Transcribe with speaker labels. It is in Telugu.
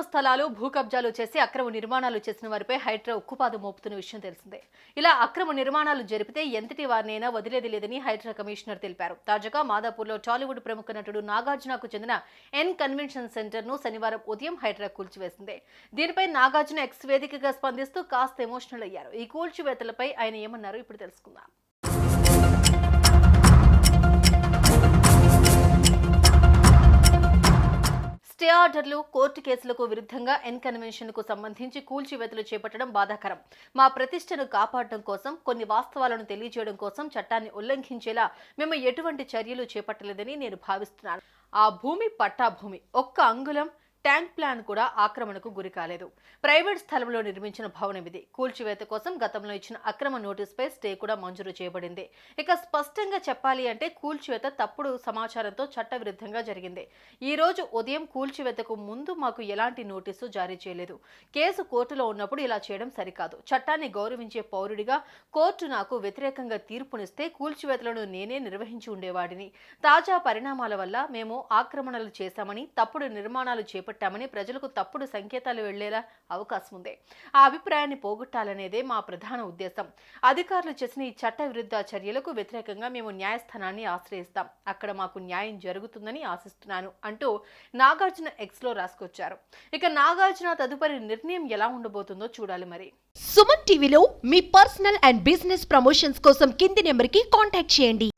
Speaker 1: ప్రభుత్వ స్థలాలు భూ కబ్జాలు చేసి అక్రమ నిర్మాణాలు చేసిన వారిపై హైడ్రా ఉక్కుపాదు మోపుతున్న విషయం తెలిసిందే. ఇలా అక్రమ నిర్మాణాలు జరిపితే ఎంతటి వారినైనా వదిలేది లేదని హైడ్రా కమిషనర్ తెలిపారు. తాజాగా మాదాపూర్లో టాలీవుడ్ ప్రముఖ నటుడు నాగార్జునకు చెందిన ఎన్ కన్వెన్షన్ సెంటర్ను శనివారం ఉదయం హైడ్రా కూల్చివేసింది. దీనిపై నాగార్జున ఎక్స్ వేదికగా స్పందిస్తూ కాస్త ఎమోషనల్ అయ్యారు. ఈ కూల్చివేతలపై ఆయన ఏమన్నారు? ఇప్పుడు తెలుసుకుందాం. స్టే ఆర్డర్లు కోర్టు కేసులకు విరుద్ధంగా ఎన్కన్వెన్షన్కు సంబంధించి కూల్చివేతలు చేపట్టడం బాధాకరం. మా ప్రతిష్టను కాపాడడం కోసం కొన్ని వాస్తవాలను తెలియజేయడం కోసం చట్టాన్ని ఉల్లంఘించేలా మేము ఎటువంటి చర్యలు చేపట్టలేదని నేను భావిస్తున్నాను. ఆ భూమి పట్టా భూమి ఒక్క అంగుళం ట్యాంక్ ప్లాన్ కూడా ఆక్రమణకు గురి కాలేదు. ప్రైవేట్ స్థలంలో నిర్మించిన భవనం ఇది. కూల్చివేత కోసం గతంలో ఇచ్చిన అక్రమ నోటీసుపై స్టే కూడా మంజూరు చేయబడింది. ఇక స్పష్టంగా చెప్పాలి అంటే కూల్చివేత తప్పుడు సమాచారంతో చట్టవిరుద్ధంగా జరిగింది. ఈ రోజు ఉదయం కూల్చివేతకు ముందు మాకు ఎలాంటి నోటీసు జారీ చేయలేదు. కేసు కోర్టులో ఉన్నప్పుడు ఇలా చేయడం సరికాదు. చట్టాన్ని గౌరవించే పౌరుడిగా కోర్టు నాకు వ్యతిరేకంగా తీర్పునిస్తే కూల్చివేతలను నేనే నిర్వహించి ఉండేవాడిని. తాజా పరిణామాల వల్ల మేము ఆక్రమణలు చేశామని తప్పుడు నిర్మాణాలు చేపట్టామని ప్రజలకు తప్పుడు సంకేతాలు వెళ్ళేలా అవకాశం ఉంది. ఆ అభిప్రాయాన్ని పోగొట్టాలనేదే మా ప్రధాన ఉద్దేశం. అధికారులు చేసిన ఈ చట్ట విరుద్ధ చర్యలకు వ్యతిరేకంగా మేము న్యాయస్థానాన్ని ఆశ్రయిస్తాం. అక్కడ మాకు న్యాయం జరుగుతుందని ఆశిస్తున్నాను అంటూ నాగార్జున ఎక్స్లో రాసుకొచ్చారు. ఇక నాగార్జున తదుపరి నిర్ణయం ఎలా ఉండబోతుందో చూడాలి మరి.
Speaker 2: సుమన్ టీవీలో మీ పర్సనల్ అండ్ బిజినెస్ ప్రమోషన్స్ కోసం కింది నెంబర్కి కాంటాక్ట్ చేయండి.